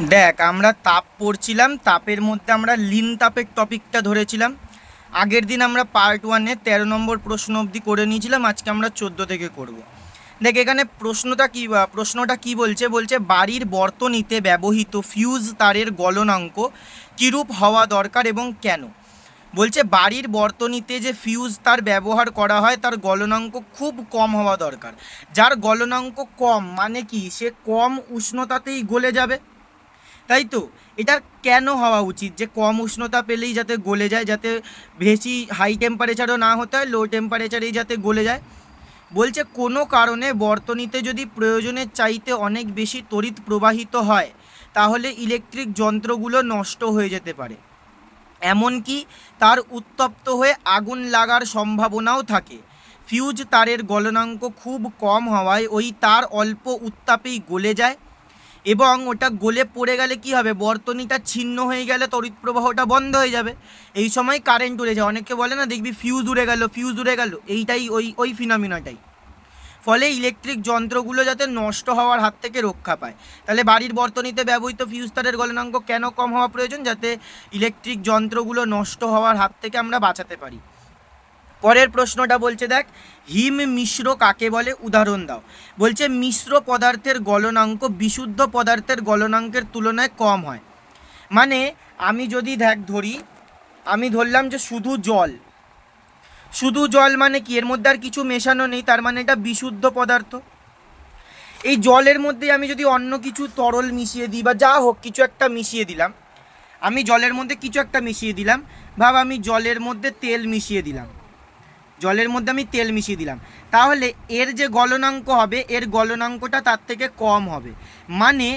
দেখ, আমরা তাপ পড়ছিলাম, তাপের মধ্যে আমরা লিন তাপের টপিকটা ধরেছিলাম। আগের দিন আমরা পার্ট ওয়ানে তেরো নম্বর প্রশ্ন অবধি করে নিয়েছিলাম, আজকে আমরা চোদ্দ থেকে করব। দেখ, এখানে প্রশ্নটা কি প্রশ্নটা কি বলছে? বলছে, বাড়ির বর্তনীতে ব্যবহৃত ফিউজ তারের গলনাঙ্ক কীরূপ হওয়া দরকার এবং কেন? বলছে, বাড়ির বর্তনীতে যে ফিউজ তার ব্যবহার করা হয়, তার গলনাঙ্ক খুব কম হওয়া দরকার। যার গলনাঙ্ক কম মানে কি? সে কম উষ্ণতাতেই গলে যাবে। তাই তো? এটার কেন হওয়া উচিত? যে কম উষ্ণতা পেলেই যাতে গলে যায়, যাতে বেশি হাই টেম্পারেচারও না হতে হয় লো টেম্পারেচারেই যাতে গলে যায়? বলছে কোনো কারণে বর্তনীতে যদি প্রয়োজনের চাইতে অনেক বেশি তড়িৎ প্রবাহিত হয়, তাহলে ইলেকট্রিক যন্ত্রগুলো নষ্ট হয়ে যেতে পারে। এমনকি তার উত্তপ্ত হয়ে আগুন লাগার সম্ভাবনাও থাকে। ফিউজ তারের গলনাঙ্ক খুব কম হওয়ায় ওই তার অল্প উত্তাপেই গলে যায়। এবং ওটা গলে পড়ে গেলে কি হবে? বর্তনীটা ছিন্ন হয়ে গেলে তড়িৎ প্রবাহটা বন্ধ হয়ে যাবে। এই সময় কারেন্ট উড়ে যায়। অনেকে বলে না, দেখবি ফিউজ উড়ে গেল ফিউজ উড়ে গেল। এইটাই ওই ওই ফিনমিনাটাই ফলে ইলেকট্রিক যন্ত্রগুলো যাতে নষ্ট হওয়ার হাত থেকে রক্ষা পায়। তাহলে বাড়ির বর্তনীতে ব্যবহৃত ফিউজ তারের গলনাঙ্ক কেন কম হওয়া প্রয়োজন? যাতে ইলেকট্রিক যন্ত্রগুলো নষ্ট হওয়ার হাত থেকে আমরা বাঁচাতে পারি। পরের প্রশ্নটা বলছে দেখ, হিম মিশ্র কাকে বলে? উদাহরণ দাও। বলছে মিশ্র পদার্থের গলনাঙ্ক বিশুদ্ধ পদার্থের গলনাঙ্কের তুলনায় কম হয়। মানে আমি যদি দেখ ধরি, আমি ধরলাম যে শুধু জল। শুধু জল মানে কি? এর মধ্যে আর কিছু মেশানো নেই, তার মানে এটা বিশুদ্ধ পদার্থ। এই জলের মধ্যে আমি যদি অন্য কিছু তরল মিশিয়ে দিই বা যা হোক, কিছু একটা মিশিয়ে দিলাম, আমি জলের মধ্যে কিছু একটা মিশিয়ে দিলাম, ভাব আমি জলের মধ্যে তেল মিশিয়ে দিলাম। জলের মধ্যে আমি তেল মিশিয়ে দিলাম। তাহলে এর যে গলনাঙ্ক হবে, এর গলনাঙ্কটা তার থেকে কম হবে। মানে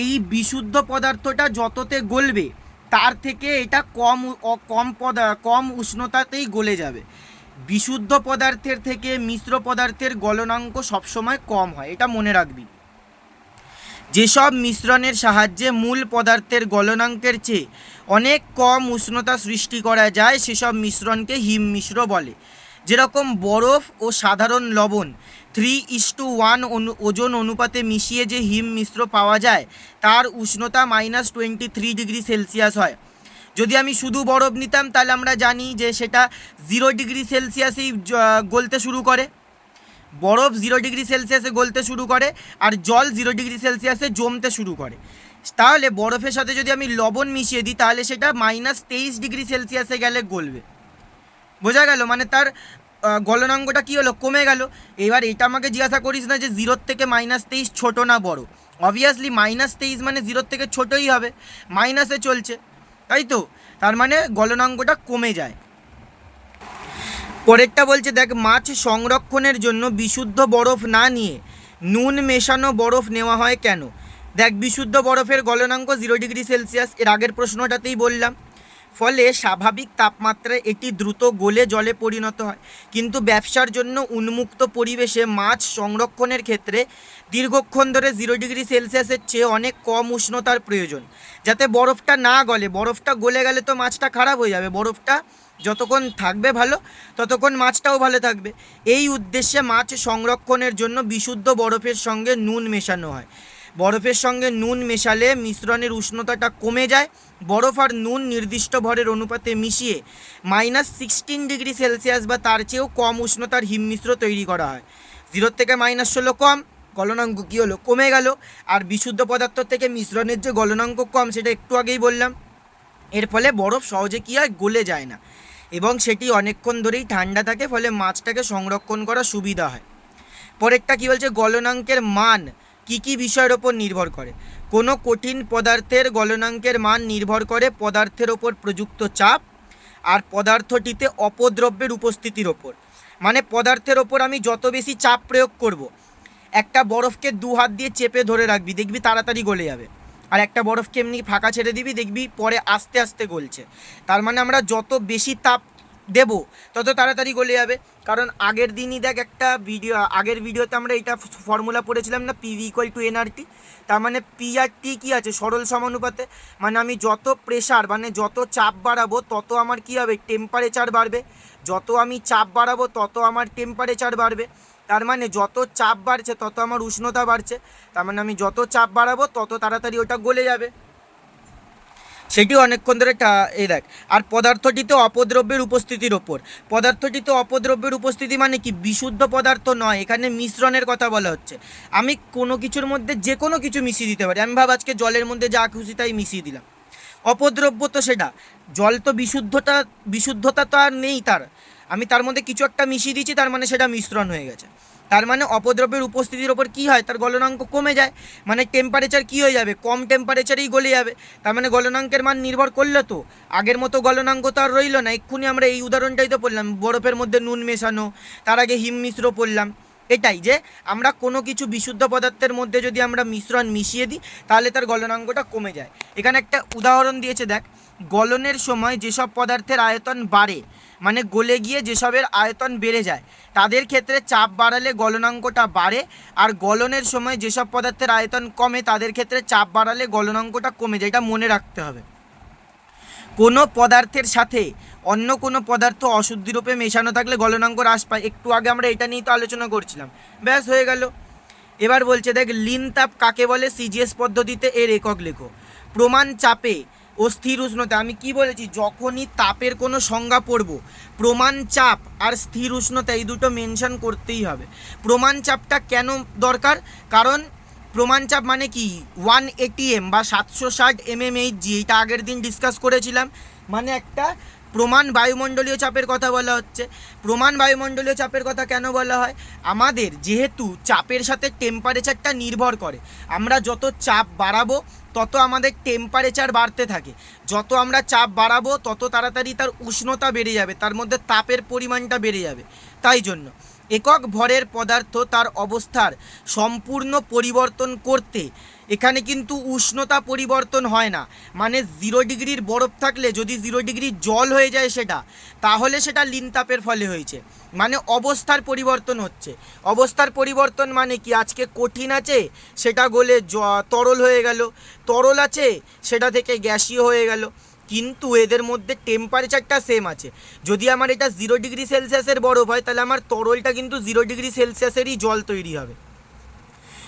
এই বিশুদ্ধ পদার্থটা যততে গলবে, তার থেকে এটা কম কম পদা, কম উষ্ণতাতেই গলে যাবে। বিশুদ্ধ পদার্থের থেকে মিশ্র পদার্থের গলনাঙ্ক সবসময় কম হয়, এটা মনে রাখবি। যেসব মিশ্রণের সাহায্যে মূল পদার্থের গলনাঙ্কের চেয়ে অনেক কম উষ্ণতা সৃষ্টি করা যায়, সেসব মিশ্রণকে হিম মিশ্র বলে। যেরকম বরফ ও সাধারণ লবণ থ্রি ইস টু ওয়ান ওজন অনুপাতে মিশিয়ে যে হিম মিশ্র পাওয়া যায়, তার উষ্ণতা minus twenty three degree Celsius হয়। যদি আমি শুধু বরফ নিতাম, তাহলে আমরা জানি যে সেটা জিরো ডিগ্রি সেলসিয়াসেই গলতে শুরু করে। বরফ জিরো ডিগ্রি সেলসিয়াসে গলতে শুরু করে, আর জল জিরো ডিগ্রি সেলসিয়াসে জমতে শুরু করে। তাহলে বরফের সাথে যদি আমি লবণ মিশিয়ে দিই, তাহলে সেটা মাইনাস তেইশ ডিগ্রি সেলসিয়াসে গেলে গলবে। বোঝা গেল মানে তার গলনাঙ্গটা কী হলো? কমে গেল। এবার এটা আমাকে জিজ্ঞাসা করিস না যে জিরোর থেকে মাইনাস তেইশ ছোটো না বড়। অবভিয়াসলি মাইনাস তেইশ মানে জিরোর থেকে ছোটোই হবে। মাইনাসে চলছে। তাই তো? তার মানে গলনাঙ্গটা কমে যায়। পরেরটা বলছে, দেখ, মাছ সংরক্ষণের জন্য বিশুদ্ধ বরফ না নিয়ে নুন মেশানো বরফ নেওয়া হয় কেন? দেখ, বিশুদ্ধ বরফের গলনাঙ্ক জিরো ডিগ্রি সেলসিয়াস এর আগের প্রশ্নটাতেই বললাম। ফলে স্বাভাবিক তাপমাত্রায় এটি দ্রুত গলে জলে পরিণত হয়। কিন্তু ব্যবসার জন্য উন্মুক্ত পরিবেশে মাছ সংরক্ষণের ক্ষেত্রে দীর্ঘক্ষণ ধরে জিরো ডিগ্রি সেলসিয়াসের চেয়ে অনেক কম উষ্ণতার প্রয়োজন। যাতে বরফটা না গলে, বরফটা গলে গেলে তো মাছটা খারাপ হয়ে যাবে। বরফটা যতক্ষণ থাকবে ভালো, ততক্ষণ মাছটাও ভালো থাকবে। এই উদ্দেশ্যে মাছ সংরক্ষণের জন্য বিশুদ্ধ বরফের সঙ্গে নুন মেশানো হয়। বরফের সঙ্গে নুন মেশালে মিশ্রণের উষ্ণতাটা কমে যায়। বরফ আর নুন নির্দিষ্ট ভরের অনুপাতে মিশিয়ে মাইনাস সিক্সটিন ডিগ্রি সেলসিয়াস বা তার চেয়েও কম উষ্ণতার হিমমিশ্র তৈরি করা হয়। জিরোর থেকে মাইনাস ষোলো কম, গলনাঙ্ক কী হলো? কমে গেল। আর বিশুদ্ধ পদার্থ থেকে মিশ্রণের যে গলনাঙ্ক কম, সেটা একটু আগেই বললাম। এর ফলে বরফ সহজে কী হয়? গলে যায় না। এবং সেটি অনেকক্ষণ ধরেই ঠান্ডা থাকে, ফলে মাছটাকে সংরক্ষণ করা সুবিধা হয়। পরেরটা কী বলছে? গলনাঙ্কের মান। কী কী বিষয়ের ওপর নির্ভর করে? কোনো কঠিন পদার্থের গলনাঙ্কের মান নির্ভর করে পদার্থের ওপর প্রযুক্ত চাপ আর পদার্থটিতে অপদ্রব্যের উপস্থিতির ওপর। মানে পদার্থের ওপর আমি যত বেশি চাপ প্রয়োগ করব। একটা বরফকে দু হাত দিয়ে চেপে ধরে রাখবি, দেখবি তাড়াতাড়ি গলে যাবে। আর একটা বরফকে এমনি ফাঁকা ছেড়ে দিবি, দেখবি পরে আস্তে আস্তে গলছে। তার মানে আমরা যত বেশি তাপ দেব, তত তাড়াতাড়ি গলে যাবে। কারণ আগের দিনই দেখ একটা ভিডিও আগের ভিডিওতে আমরা এটা ফর্মুলা পড়েছিলাম না পিভি ইকুয়াল টু এনআরটি তার মানে পি আর টি কী আছে? সরল সমানুপাতে। মানে আমি যত প্রেশার মানে যত চাপ বাড়াবো, তত আমার কী হবে? টেম্পারেচার বাড়বে। যত আমি চাপ বাড়াবো, তত আমার টেম্পারেচার বাড়বে। তার মানে যত চাপ বাড়ছে, তত আমার উষ্ণতা বাড়ছে। তার মানে আমি যত চাপ বাড়াবো, তত তাড়াতাড়ি ওটা গলে যাবে। সেটিও অনেকক্ষণ ধরে এই দেখ। আর পদার্থটিতে অপদ্রব্যের উপস্থিতির ওপর। পদার্থটিতে অপদ্রব্যের উপস্থিতি মানে কি? বিশুদ্ধ পদার্থ নয়। এখানে মিশ্রণের কথা বলা হচ্ছে। আমি কোনো কিছুর মধ্যে যে কোনো কিছু মিশিয়ে দিতে পারি। আমি ভাব আজকে জলের মধ্যে যা খুশি তাই মিশিয়ে দিলাম। অপদ্রব্য তো সেটা। জল তো বিশুদ্ধতা বিশুদ্ধতা তো আর নেই তার। আমি তার মধ্যে কিছু একটা মিশিয়ে দিচ্ছি তার মানে সেটা মিশ্রণ হয়ে গেছে। তার মানে অপদ্রব্যের উপস্থিতির ওপর কী হয়? তার গলনাঙ্ক কমে যায়। মানে টেম্পারেচার কী হয়ে যাবে? কম টেম্পারেচারেই গলে যাবে। তার মানে গলনাঙ্কের মান নির্ভর করল তো। আগের মতো গলনাঙ্ক তো আর রইল না। এক্ষুনি আমরা এই উদাহরণটাই তো পড়লাম। বরফের মধ্যে নুন মেশানো, তার আগে হিম মিশ্র পড়লাম। এটাই যে আমরা কোনো কিছু বিশুদ্ধ পদার্থের মধ্যে যদি আমরা মিশ্রণ মিশিয়ে দিই, তাহলে তার গলনাঙ্কটা কমে যায়। এখানে একটা উদাহরণ দিয়েছে, দেখ। গলনের সময় যেসব পদার্থের আয়তন বাড়ে মানে গলে গিয়ে যেসবের আয়তন বেড়ে যায়, তাদের ক্ষেত্রে চাপ বাড়ালে গলনাঙ্কটা বাড়ে, আর গলনের সময় যেসব পদার্থের আয়তন কমে, তাদের ক্ষেত্রে চাপ বাড়ালে গলনাঙ্কটা কমে যায়। এটা মনে রাখতে হবে। কোনো পদার্থের সাথে অন্য কোনো পদার্থ অশুদ্ধিরূপে মেশানো থাকলে গলনাঙ্ক হ্রাস পায়। একটু আগে আমরা এটা নিয়েই তো আলোচনা করছিলাম। ব্যাস, হয়ে গেল। এবার বলছে, দেখ লিন তাপ কাকে বলে? সিজিএস পদ্ধতিতে এর একক লেখো। প্রমাণ চাপে ও স্থির উষ্ণতা। আমি কি বলেছি? যখনই তাপের কোনো সংজ্ঞা পড়ব, প্রমাণ চাপ আর স্থির উষ্ণতা এই দুটো মেনশন করতেই হবে। প্রমাণ চাপটা কেন দরকার? কারণ প্রমাণ চাপ মানে কি? ওয়ান এটিএম বা সাতশো ষাট এমএমএইচজি এটা আগের দিন ডিসকাস করেছিলাম। মানে একটা প্রমাণ বায়ুমণ্ডলীয় চাপের কথা বলা হচ্ছে। প্রমাণ বায়ুমণ্ডলীয় চাপের কথা কেন বলা হয়? আমাদের যেহেতু চাপের সাথে টেম্পারেচারটা নির্ভর করে। আমরা যত চাপ বাড়াবো, তত আমাদের টেম্পারেচার বাড়তে থাকে। যত আমরা চাপ বাড়াবো, তত তাড়াতাড়ি তার উষ্ণতা বেড়ে যাবে, তার মধ্যে তাপের পরিমাণটা বেড়ে যাবে। তাই জন্য একক ভরের পদার্থ তার অবস্থার সম্পূর্ণ পরিবর্তন করতে। এখানে কিন্তু উষ্ণতা পরিবর্তন হয় না। মানে জিরো ডিগ্রির বরফ থাকলে যদি জিরো ডিগ্রি জল হয়ে যায় সেটা, তাহলে সেটা লিন তাপের ফলে হয়েছে। মানে অবস্থার পরিবর্তন হচ্ছে। অবস্থার পরিবর্তন মানে কি? আজকে কঠিন আছে, সেটা গলে তরল হয়ে গেল। তরল আছে, সেটা থেকে গ্যাসীয় হয়ে গেল। কিন্তু এদের মধ্যে টেম্পারেচারটা সেম আছে। যদি আমার এটা জিরো ডিগ্রি সেলসিয়াসের বরফ হয়, তাহলে আমার তরলটা কিন্তু জিরো ডিগ্রি সেলসিয়াসেরই জল তৈরি হবে।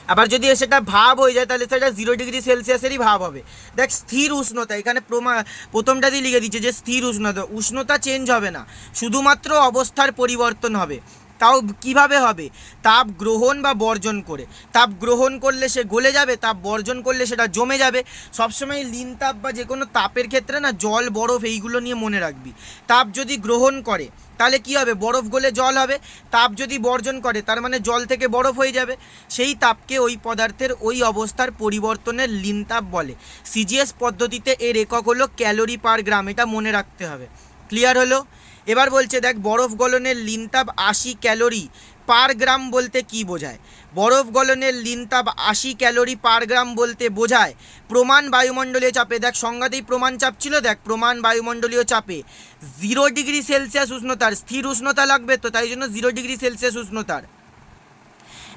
আবার যদি সেটা ভাব হয়ে যায়, তাহলে সেটা জিরো ডিগ্রি সেলসিয়াসেরই ভাব হবে। দেখ, স্থির উষ্ণতা, এখানে প্রমা, প্রথমটা দিয়ে লিখে দিচ্ছে যে স্থির উষ্ণতা উষ্ণতা চেঞ্জ হবে না। শুধুমাত্র অবস্থার পরিবর্তন হবে। তাও কীভাবে হবে? তাপ গ্রহণ বা বর্জন করে। তাপ গ্রহণ করলে সে গলে যাবে, তাপ বর্জন করলে সেটা জমে যাবে। সবসময় লিন তাপ বা যে কোনো তাপের ক্ষেত্রে না জল, বরফ এইগুলো নিয়ে মনে রাখবি। তাপ যদি গ্রহণ করে, তাহলে কি হবে? বরফ গলে জল হবে। তাপ যদি বর্জন করে, তার মানে জল থেকে বরফ হয়ে যাবে। সেই তাপকে ওই পদার্থের ওই অবস্থার পরিবর্তনের লিন তাপ বলে। সিজিএস পদ্ধতিতে এর একক হলো ক্যালোরি পার গ্রাম, এটা মনে রাখতে হবে। ক্লিয়ার হলো? এবার বলছে, দেখ, বরফ গলনের লিনতাপ আশি ক্যালোরি পার গ্রাম বলতে কি বোঝায়? বরফ গলনের লিনতাপ আশি ক্যালোরি পার গ্রাম বলতে বোঝায় প্রমাণ বায়ুমণ্ডলীয় চাপে। দেখ, সংজ্ঞাতেই প্রমাণ চাপ ছিল, দেখ, প্রমাণ বায়ুমণ্ডলীয় চাপে। জিরো ডিগ্রি সেলসিয়াস উষ্ণতার, স্থির উষ্ণতা লাগবে তো, তাই জন্য জিরো ডিগ্রি সেলসিয়াস উষ্ণতার।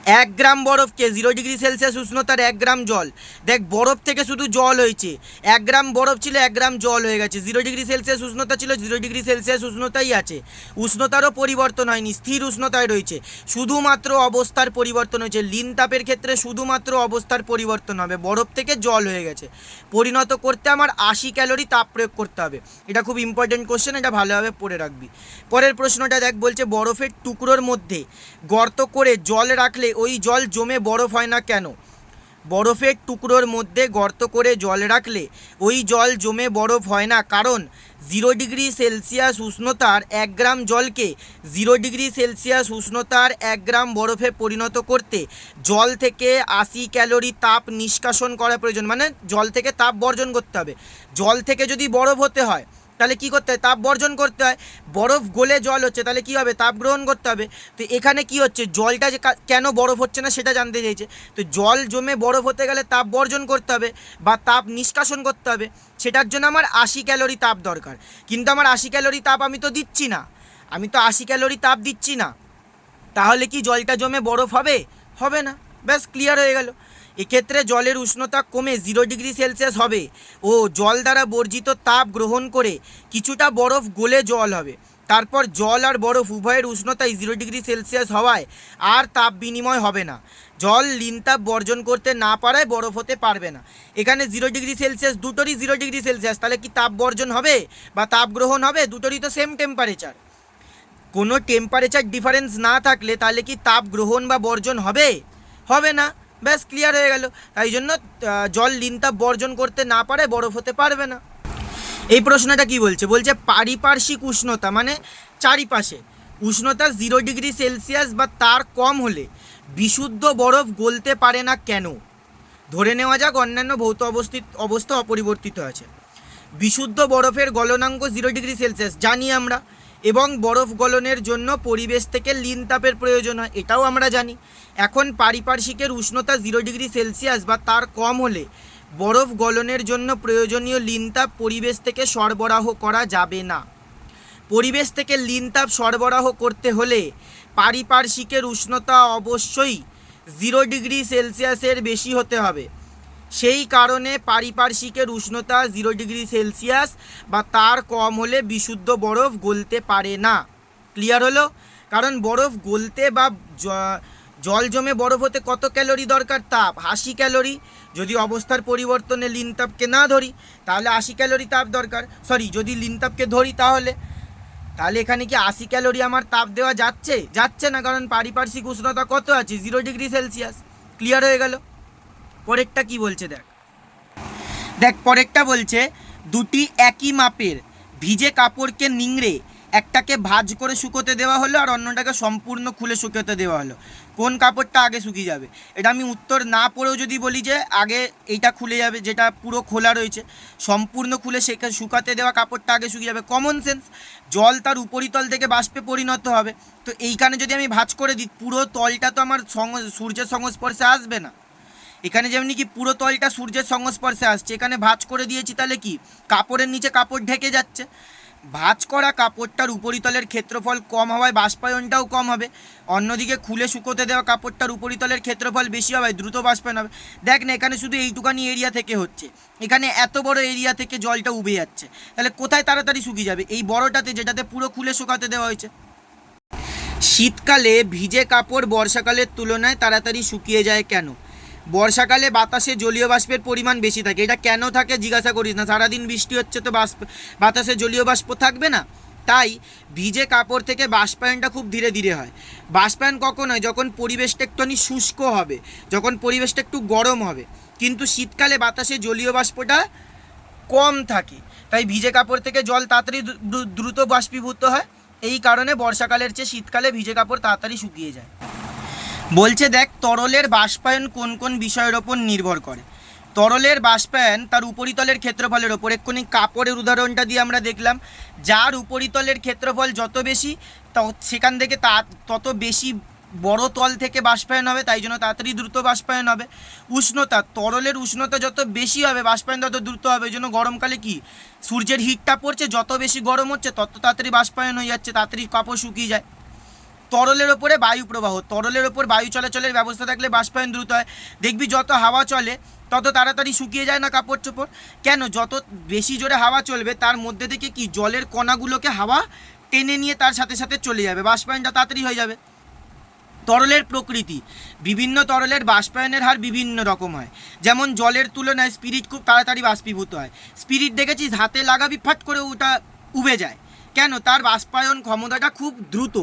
এক গ্রাম বরফকে জিরো ডিগ্রি সেলসিয়াস উষ্ণতার এক গ্রাম জল। দেখ, বরফ থেকে শুধু জল হয়েছে। এক গ্রাম বরফ ছিল, এক গ্রাম জল হয়ে গেছে। জিরো ডিগ্রি সেলসিয়াস উষ্ণতা ছিল জিরো ডিগ্রি সেলসিয়াস উষ্ণতাই আছে। উষ্ণতারও পরিবর্তন হয়নি, স্থির উষ্ণতায় রয়েছে। শুধুমাত্র অবস্থার পরিবর্তন হয়েছে। লিন তাপের ক্ষেত্রে শুধুমাত্র অবস্থার পরিবর্তন হবে। বরফ থেকে জল হয়ে গেছে। পরিণত করতে আমার আশি ক্যালোরি তাপ প্রয়োগ করতে হবে। এটা খুব ইম্পর্টেন্ট কোশ্চেন এটা ভালোভাবে পড়ে রাখবি। পরের প্রশ্নটা দেখ, বলছে বরফের টুকরোর মধ্যে গর্ত করে জল রাখলে ওই জল জমে বরফ হয় না কেন? বরফের টুকরোর মধ্যে গর্ত করে জল রাখলে ওই জল জমে বরফ হয় না, কারণ জিরো ডিগ্রি সেলসিয়াস উষ্ণতার এক গ্রাম জলকে জিরো ডিগ্রি সেলসিয়াস উষ্ণতার এক গ্রাম বরফে পরিণত করতে জল থেকে আশি ক্যালোরি তাপ নিষ্কাশন করা প্রয়োজন। মানে জল থেকে তাপ বর্জন করতে হবে। জল থেকে যদি বরফ হতে হয় তাহলে কি করতে হয়? তাপ বর্জন করতে হয়। বরফ গলে জল হচ্ছে, তাহলে কি হবে? তাপ গ্রহণ করতে হবে। তো এখানে কি হচ্ছে? জলটা যে কেন বরফ হচ্ছে না সেটা জানতে চাইছে। তো জল জমে বরফ হতে গেলে তাপ বর্জন করতে হবে বা তাপ নিষ্কাশন করতে হবে। সেটার জন্য আমার আশি ক্যালোরি তাপ দরকার। কিন্তু আমার আশি ক্যালোরি তাপ আমি তো দিচ্ছি না। আমি তো আশি ক্যালোরি তাপ দিচ্ছি না। তাহলে কি জলটা জমে বরফ হবে? হবে না। ব্যাস ক্লিয়ার হয়ে গেল। এক্ষেত্রে জলের উষ্ণতা কমে জিরো ডিগ্রি সেলসিয়াস হবে ও জল দ্বারা বর্জিত তাপ গ্রহণ করে কিছুটা বরফ গলে জল হবে। তারপর জল আর বরফ উভয়ের উষ্ণতায় জিরো ডিগ্রি সেলসিয়াস হওয়ায় আর তাপ বিনিময় হবে না। জল লিন তাপ বর্জন করতে না পারায় বরফ হতে পারবে না। এখানে জিরো ডিগ্রি সেলসিয়াস, দুটোরই জিরো ডিগ্রি সেলসিয়াস। তাহলে কি তাপ বর্জন হবে বা তাপ গ্রহণ হবে? দুটোরই তো সেম টেম্পারেচার কোনো টেম্পারেচার ডিফারেন্স না থাকলে তাহলে কি তাপ গ্রহণ বা বর্জন হবে? হবে না। ব্যাস ক্লিয়ার হয়ে গেল। তাই জন্য জল লিন তাপ বর্জন করতে না পারে, বরফ হতে পারবে না। এই প্রশ্নটা কি বলছে? বলছে পারিপার্শ্বিক উষ্ণতা মানে চারিপাশে। উষ্ণতা জিরো ডিগ্রি সেলসিয়াস বা তার কম হলে বিশুদ্ধ বরফ গলতে পারে না কেন? ধরে নেওয়া যাক, অন্যান্য ভৌত অবস্থিত, অবস্থা অপরিবর্তিত আছে। বিশুদ্ধ বরফের গলনাঙ্ক জিরো ডিগ্রি সেলসিয়াস জানি আমরা। এবং বরফ গলনের জন্য পরিবেশ থেকে লিন তাপের প্রয়োজন হয়, এটাও আমরা জানি। এখন পারিপার্শ্বিকের উষ্ণতা জিরো ডিগ্রি সেলসিয়াস বা তার কম হলে বরফ গলনের জন্য প্রয়োজনীয় লিন তাপ পরিবেশ থেকে সরবরাহ করা যাবে না। পরিবেশ থেকে লিন তাপ সরবরাহ করতে হলে পারিপার্শ্বিকের উষ্ণতা অবশ্যই জিরো ডিগ্রি সেলসিয়াসের বেশি হতে হবে। সেই কারণে পারিপার্শ্বিকের উষ্ণতা জিরো ডিগ্রি সেলসিয়াস বা তার কম হলে বিশুদ্ধ বরফ গলতে পারে না। ক্লিয়ার হলো? কারণ বরফ গলতে বা জল জমে বরফ হতে কত ক্যালোরি দরকার? তাপ, আশি ক্যালোরি। যদি অবস্থার পরিবর্তনে লিন তাপকে না ধরি, তাহলে আশি ক্যালোরি তাপ দরকার। সরি, যদি লিন তাপকে ধরি তাহলে তাহলে এখানে কি আশি ক্যালোরি আমার তাপ দেওয়া যাচ্ছে? যাচ্ছে না, কারণ পারিপার্শ্বিক উষ্ণতা কত আছে? Zero degree Celsius. ক্লিয়ার হয়ে গেল? পরেরটা কি বলছে দেখ? দেখ, পরেরটা বলছে, দুটি একই মাপের ভিজে কাপড়কে নিংড়ে একটাকে ভাজ করে শুকোতে দেওয়া হলো আর অন্যটাকে সম্পূর্ণ খুলে শুকোতে দেওয়া হলো। কোন কাপড়টা আগে শুকিয়ে যাবে? এটা আমি উত্তর না পড়েও যদি বলি যে আগে এইটা খুলে যাবে, যেটা পুরো খোলা রয়েছে, সম্পূর্ণ খুলে সেখানে শুকাতে দেওয়া কাপড়টা আগে শুকিয়ে যাবে। কমন সেন্স জল তার উপরিতল থেকে বাষ্পে পরিণত হবে। তো এইখানে যদি আমি ভাজ করে দিই, পুরো তলটা তো আমার সং- সূর্যের সংস্পর্শে আসবে না। এখানে যেমনি কি পুরো তলটা সূর্যের সংস্পর্শে আসছে, এখানে ভাঁজ করে দিয়েছি তাহলে কি? কাপড়ের নিচে কাপড় ঢেকে যাচ্ছে। ভাঁজ করা কাপড়টার উপরিতলের ক্ষেত্রফল কম হওয়ায় বাষ্পায়নটাও কম হবে। অন্যদিকে খুলে শুকোতে দেওয়া কাপড়টার উপরিতলের ক্ষেত্রফল বেশি হওয়ায় দ্রুত বাষ্পায়ন হবে। দেখ না, এখানে শুধু এইটুকানি এরিয়া থেকে হচ্ছে। এখানে এত বড় এরিয়া থেকে জলটা উবে যাচ্ছে। তাহলে কোথায় তাড়াতাড়ি শুকিয়ে যাবে? এই বড়টাতে যেটাতে পুরো খুলে শুকাতে দেওয়া হয়েছে। শীতকালে ভিজে কাপড় বর্ষাকালের তুলনায় তাড়াতাড়ি শুকিয়ে যায় কেন? বর্ষাকালে বাতাসে জলীয় বাষ্পের পরিমাণ বেশি থাকে। এটা কেন থাকে জিজ্ঞাসা করিস না। সারাদিন বৃষ্টি হচ্ছে তো বাষ্প বাতাসে জলীয় বাষ্প থাকবে না? তাই ভিজে কাপড় থেকে বাষ্পায়নটা খুব ধীরে ধীরে হয়। বাষ্পায়ন কখন হয়? যখন পরিবেশটা একটুখানি শুষ্ক হবে, যখন পরিবেশটা একটু গরম হবে। কিন্তু শীতকালে বাতাসে জলীয় বাষ্পটা কম থাকে। তাই ভিজে কাপড় থেকে জল তাড়াতাড়ি দ্রু- দ্রু- দ্রুত বাষ্পীভূত হয়। এই কারণে বর্ষাকালের চেয়ে শীতকালে ভিজে কাপড় তাড়াতাড়ি শুকিয়ে যায়। বলছে দেখ, তরলের বাষ্পায়ন কোন কোন বিষয়ের ওপর নির্ভর করে? তরলের বাষ্পায়ন তার উপরিতলের ক্ষেত্রফলের ওপর। এক্ষুনি কাপড়ের উদাহরণটা দিয়ে আমরা দেখলাম, যার উপরিতলের ক্ষেত্রফল যত বেশি সেখান থেকে তা তত বেশি বড় তল থেকে বাষ্পায়ন হবে, তাই জন্য তাড়াতাড়ি দ্রুত বাষ্পায়ন হবে। উষ্ণতা, তরলের উষ্ণতা যত বেশি হবে, বাষ্পায়ন তত দ্রুত হবে। এই জন্য গরমকালে কি? সূর্যের হিটটা পড়ছে, যত বেশি গরম হচ্ছে, তত তাড়াতাড়ি বাষ্পায়ন হয়ে যাচ্ছে, তাড়াতাড়ি কাপড় শুকিয়ে যায়। তরলের ওপরে বায়ু প্রবাহ, তরলের ওপর বায়ু চলাচলের ব্যবস্থা থাকলে বাষ্পায়ন দ্রুত হয়। দেখবি যত হাওয়া চলে, তত তাড়াতাড়ি শুকিয়ে যায় না কাপড় চোপড়। কেন? যত বেশি জোরে হাওয়া চলবে, তার মধ্যে থেকে কি জলের কণাগুলোকে হাওয়া টেনে নিয়ে তার সাথে সাথে চলে যাবে, বাষ্পায়নটা তাড়াতাড়ি হয়ে যাবে। তরলের প্রকৃতি, বিভিন্ন তরলের বাষ্পায়নের হার বিভিন্ন রকম হয়। যেমন জলের তুলনায় স্পিরিট খুব তাড়াতাড়ি বাষ্পীভূত হয়। স্পিরিট দেখেছিস, হাতে লাগাবি, ফাট করে ওটা উবে যায়। কেন? তার বাষ্পায়ন ক্ষমতাটা খুব দ্রুত।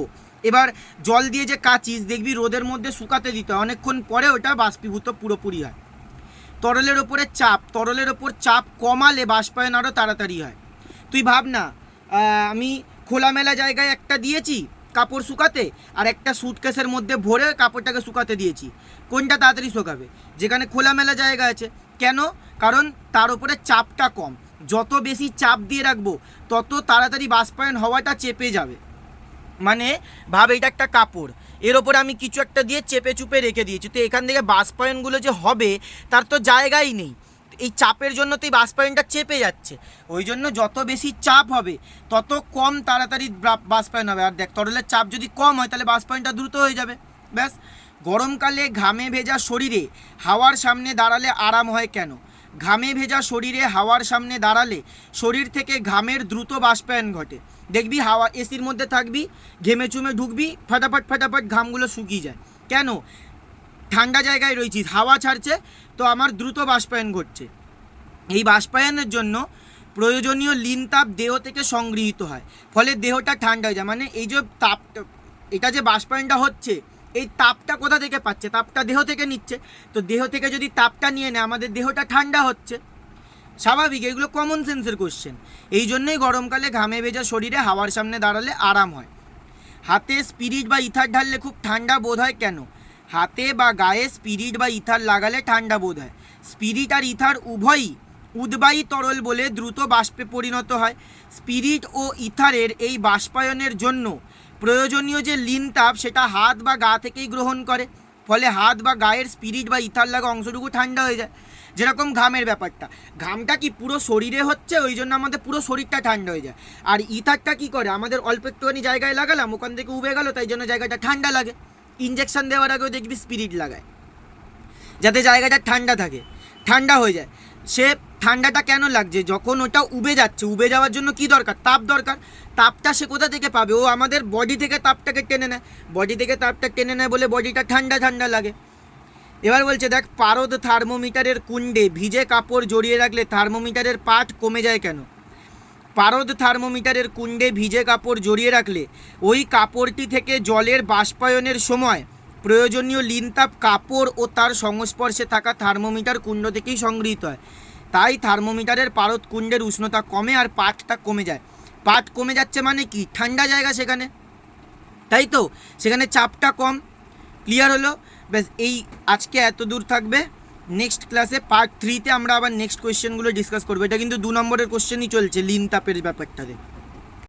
এবার জল দিয়ে যে কাচিস, দেখবি রোদের মধ্যে শুকাতে দিতে হয়। অনেকক্ষণ পরে ওটা বাষ্পীভূত পুরোপুরি হয়। তরলের ওপরে চাপ, তরলের ওপর চাপ কমালে বাষ্পায়ন আরও তাড়াতাড়ি হয়। তুই ভাব না আমি খোলামেলা জায়গায় একটা দিয়েছি কাপড় শুকাতে, আর একটা সুটকেসের মধ্যে ভরে কাপড়টাকে শুকাতে দিয়েছি। কোনটা তাড়াতাড়ি শুকাবে? যেখানে খোলামেলা জায়গা আছে। কেন? কারণ তার উপরে চাপটা কম। যত বেশি চাপ দিয়ে রাখব, তত তাড়াতাড়ি বাষ্পায়ন হওয়াটা চেপে যাবে। মানে ভাব এটা একটা কাপড়। এর ওপরে আমি কিছু একটা দিয়ে চেপে চুপে রেখে দিয়েছি। তো এখান থেকে বাষ্পায়নগুলো যে হবে, তার তো জায়গাই নেই। এই চাপের জন্য তো এই বাষ্পায়নটা চেপে যাচ্ছে। ওই জন্য যত বেশি চাপ হবে, তত কম তাড়াতাড়ি বাষ্পায়ন হবে। আর দেখ, তরলের চাপ যদি কম হয়, তাহলে বাষ্পায়নটা দ্রুত হয়ে যাবে। ব্যাস, গরমকালে ঘামে ভেজা শরীরে হাওয়ার সামনে দাঁড়ালে আরাম হয় কেন? ঘামে ভেজা শরীরে হাওয়ার সামনে দাঁড়ালে শরীর থেকে ঘামের দ্রুত বাষ্পায়ন ঘটে। দেখবি হাওয়া এসির মধ্যে থাকবি, ঘেমে চুমে ঢুকবি, ফাটাফাট ফাটাফাট ঘামগুলো শুকিয়ে যায়। কেন? ঠান্ডা জায়গায় রয়েছিস, হাওয়া ছাড়ছে, তো আমার দ্রুত বাষ্পায়ন ঘটছে। এই বাষ্পায়নের জন্য প্রয়োজনীয় লিন তাপ দেহ থেকে সংগৃহীত হয়। ফলে দেহটা ঠান্ডা হয়ে যায়। মানে এই যে তাপ, এটা যে বাষ্পায়নটা হচ্ছে এই তাপটা কোথা থেকে পাচ্ছে? তাপটা দেহ থেকে নিচ্ছে। তো দেহ থেকে যদি তাপটা নিয়ে নেয়, আমাদের দেহটা ঠান্ডা হচ্ছে। স্বাভাবিক, এগুলো কমন সেন্সের কোশ্চেন এই জন্যই গরমকালে ঘামে ভেজা শরীরে হাওয়ার সামনে দাঁড়ালে আরাম হয়। হাতে স্পিরিট বা ইথার ঢাললে খুব ঠান্ডা বোধ হয় কেন? হাতে বা গায়ে স্পিরিট বা ইথার লাগালে ঠান্ডা বোধ হয়। স্পিরিট আর ইথার উভয়ই উদ্বায়ী তরল বলে দ্রুত বাষ্পে পরিণত হয়। স্পিরিট ও ইথারের এই বাষ্পায়নের জন্য প্রয়োজনীয় যে লিন তাপ, সেটা হাত বা গা থেকেই গ্রহণ করে। ফলে হাত বা গায়ের স্পিরিট বা ইথার লাগা অংশটুকু ঠান্ডা হয়ে যায়। যেরকম ঘামের ব্যাপারটা। ঘামটা কি পুরো শরীরে হচ্ছে? ওই জন্য আমাদের পুরো শরীরটা ঠান্ডা হয়ে যায়। আর ইথারটা কি করে? আমাদের অল্প একটুখানি জায়গায় লাগালাম, ওখান থেকে উবে গেল, তাই জন্য জায়গাটা ঠান্ডা লাগে। ইঞ্জেকশন দেওয়ার আগেও দেখবি স্পিরিট লাগায়। যাতে জায়গাটা ঠান্ডা থাকে। ঠান্ডা হয়ে যায়। সে ঠান্ডাটা কেন লাগছে? যখন ওটা উবে যাচ্ছে, উবে যাওয়ার জন্য কি দরকার? তাপ দরকার। তাপটা সে কোথা থেকে পাবে? ও আমাদের বডি থেকে তাপটাকে টেনে নেয়। বডি থেকে তাপটা টেনে নেয় বলে বডিটা ঠান্ডা ঠান্ডা লাগে। এবার বলছে, দেখ, পারদ থার্মোমিটারের কুণ্ডে ভিজে কাপড় জড়িয়ে রাখলে থার্মোমিটারের পাঠ কমে যায় কেন? পারদ থার্মোমিটারের কুণ্ডে ভিজে কাপড় জড়িয়ে রাখলে ওই কাপড়টি থেকে জলের বাষ্পায়নের সময় প্রয়োজনীয় লিনতাপ কাপড় ও তার সংস্পর্শে থাকা থার্মোমিটার কুণ্ড থেকেই সংগৃহীত হয়। তাই থার্মোমিটারের পারদ কুণ্ডের উষ্ণতা কমে আর পাটটা কমে যায়। পাট কমে যাচ্ছে মানে কি? ঠান্ডা জায়গা সেখানে। তাই তো? সেখানে চাপটা কম। ক্লিয়ার হলো? ব্যাস, এই আজকে এত দূর থাকবে। নেক্সট ক্লাসে পার্ট থ্রিতে আমরা আবার নেক্সট কোয়েশ্চেনগুলো ডিসকাস করব। এটা কিন্তু দু নম্বরের কোশ্চেনই চলছে লিন তাপের ব্যাপারটাতে।